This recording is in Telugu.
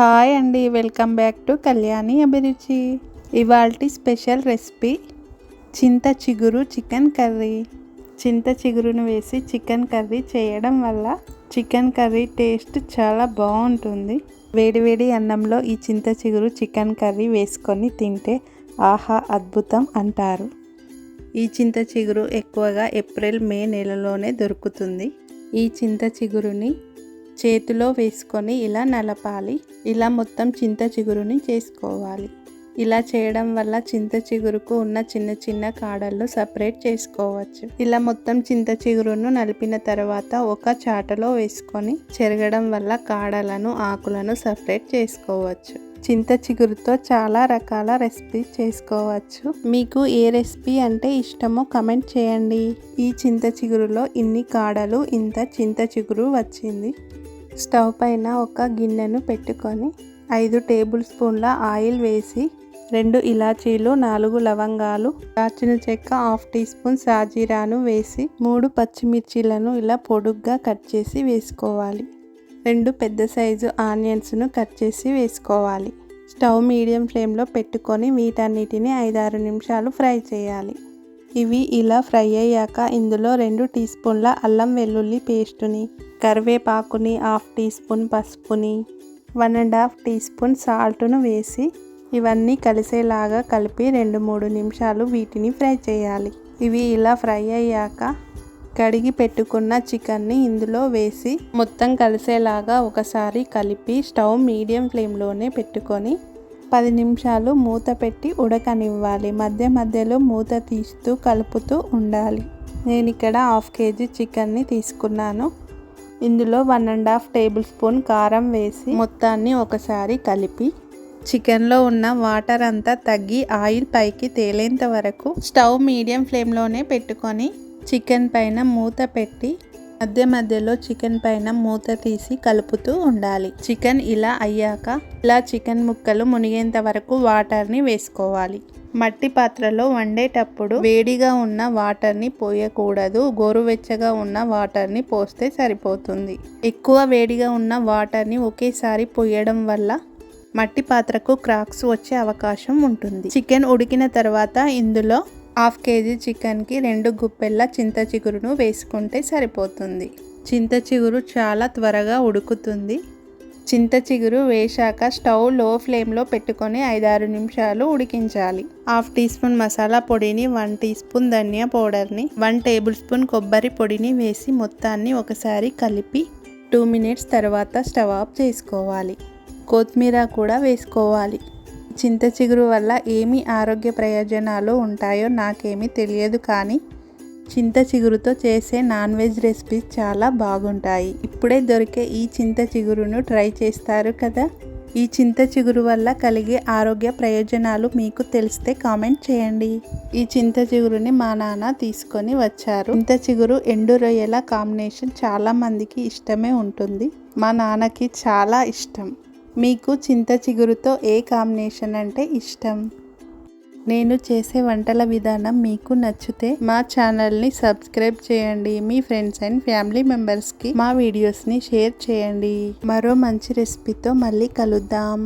హాయ్ అండి వెల్కమ్ బ్యాక్ టు కళ్యాణి అభిరుచి. ఇవాల్టి స్పెషల్ రెసిపీ చింత చిగురు చికెన్ కర్రీ. చింత చిగురును వేసి చికెన్ కర్రీ చేయడం వల్ల చికెన్ కర్రీ టేస్ట్ చాలా బాగుంటుంది. వేడివేడి అన్నంలో ఈ చింత చిగురు చికెన్ కర్రీ వేసుకొని తింటే ఆహా అద్భుతం అంటారు. ఈ చింత చిగురు ఎక్కువగా ఏప్రిల్ మే నెలలోనే దొరుకుతుంది. ఈ చింత చిగురుని చేతిలో వేసుకొని ఇలా నలపాలి. ఇలా మొత్తం చింత చిగురుని చేసుకోవాలి. ఇలా చేయడం వల్ల చింత చిగురుకు ఉన్న చిన్న చిన్న కాడలు సపరేట్ చేసుకోవచ్చు. ఇలా మొత్తం చింత చిగురును నలిపిన తర్వాత ఒక చాటలో వేసుకొని చెరగడం వల్ల కాడలను ఆకులను సపరేట్ చేసుకోవచ్చు. చింత చిగురుతో చాలా రకాల రెసిపీ చేసుకోవచ్చు. మీకు ఏ రెసిపీ అంటే ఇష్టమో కమెంట్ చేయండి. ఈ చింత చిగురులో ఇన్ని కాడలు ఇంత చింత చిగురు వచ్చింది. స్టవ్ పైన ఒక గిన్నెను పెట్టుకొని ఐదు టేబుల్ స్పూన్ల ఆయిల్ వేసి రెండు ఇలాచీలు నాలుగు లవంగాలు దాచిన చెక్క హాఫ్ టీ స్పూన్ సాజీరాను వేసి మూడు పచ్చిమిర్చీలను ఇలా పొడుగ్గా కట్ చేసి వేసుకోవాలి. రెండు పెద్ద సైజు ఆనియన్స్ను కట్ చేసి వేసుకోవాలి. స్టవ్ మీడియం ఫ్లేమ్లో పెట్టుకొని వీటన్నిటిని ఐదారు నిమిషాలు ఫ్రై చేయాలి. ఇవి ఇలా ఫ్రై అయ్యాక ఇందులో రెండు టీ స్పూన్ల అల్లం వెల్లుల్లి పేస్టుని కరివేపాకుని హాఫ్ టీ స్పూన్ పసుపుని one and half teaspoon సాల్ట్ను వేసి ఇవన్నీ కలిసేలాగా కలిపి రెండు మూడు నిమిషాలు వీటిని ఫ్రై చేయాలి. ఇవి ఇలా ఫ్రై అయ్యాక కడిగి పెట్టుకున్న చికెన్ని ఇందులో వేసి మొత్తం కలిసేలాగా ఒకసారి కలిపి స్టవ్ మీడియం ఫ్లేమ్లోనే పెట్టుకొని పది నిమిషాలు మూత పెట్టి ఉడకనివ్వాలి. మధ్య మధ్యలో మూత తీస్తూ కలుపుతూ ఉండాలి. నేను ఇక్కడ హాఫ్ కేజీ చికెన్ని తీసుకున్నాను. ఇందులో one and half tablespoon కారం వేసి మొత్తాన్ని ఒకసారి కలిపి చికెన్లో ఉన్న వాటర్ అంతా తగ్గి ఆయిల్ పైకి తేలేంత వరకు స్టవ్ మీడియం ఫ్లేమ్లోనే పెట్టుకొని చికెన్ పైన మూత పెట్టి మధ్య మధ్యలో చికెన్ పైన మూత తీసి కలుపుతూ ఉండాలి. చికెన్ ఇలా అయ్యాక ఇలా చికెన్ ముక్కలు మునిగేంత వరకు వాటర్ని వేసుకోవాలి. మట్టి పాత్రలో వండేటప్పుడు వేడిగా ఉన్న వాటర్ని పోయకూడదు. గోరువెచ్చగా ఉన్న వాటర్ని పోస్తే సరిపోతుంది. ఎక్కువ వేడిగా ఉన్న వాటర్ని ఒకేసారి పోయడం వల్ల మట్టి పాత్రకు క్రాక్స్ వచ్చే అవకాశం ఉంటుంది. చికెన్ ఉడికిన తర్వాత ఇందులో హాఫ్ కేజీ చికెన్కి రెండు గుప్పెళ్ళ చింత చిగురును వేసుకుంటే సరిపోతుంది. చింత చిగురు చాలా త్వరగా ఉడుకుతుంది. చింత చిగురు వేశాక స్టవ్లో ఫ్లేమ్లో పెట్టుకొని ఐదారు నిమిషాలు ఉడికించాలి. హాఫ్ టీ స్పూన్ మసాలా పొడిని వన్ టీ స్పూన్ ధనియా పౌడర్ని వన్ టేబుల్ స్పూన్ కొబ్బరి పొడిని వేసి మొత్తాన్ని ఒకసారి కలిపి టూ మినిట్స్ తర్వాత స్టవ్ ఆఫ్ చేసుకోవాలి. కొత్తిమీర కూడా వేసుకోవాలి. చింత చిగురు వల్ల ఏమి ఆరోగ్య ప్రయోజనాలు ఉంటాయో నాకేమీ తెలియదు కానీ చింత చిగురుతో చేసే నాన్ వెజ్ రెసిపీస్ చాలా బాగుంటాయి. ఇప్పుడే దొరికే ఈ చింత చిగురును ట్రై చేస్తారు కదా? ఈ చింత చిగురు వల్ల కలిగే ఆరోగ్య ప్రయోజనాలు మీకు తెలిస్తే కామెంట్ చేయండి. ఈ చింత చిగురుని మా నాన్న తీసుకొని వచ్చారు. చింత చిగురు ఎండు రొయ్యల కాంబినేషన్ చాలా మందికి ఇష్టమే ఉంటుంది. మా నాన్నకి చాలా ఇష్టం. మీకు చింత చిగురుతో ఏ కాంబినేషన్ అంటే ఇష్టం? నేను చేసే వంటల విధానం మీకు నచ్చితే మా ఛానల్ని సబ్స్క్రైబ్ చేయండి. మీ ఫ్రెండ్స్ అండ్ ఫ్యామిలీ మెంబర్స్కి మా వీడియోస్ని షేర్ చేయండి. మరో మంచి రెసిపీతో మళ్ళీ కలుద్దాం.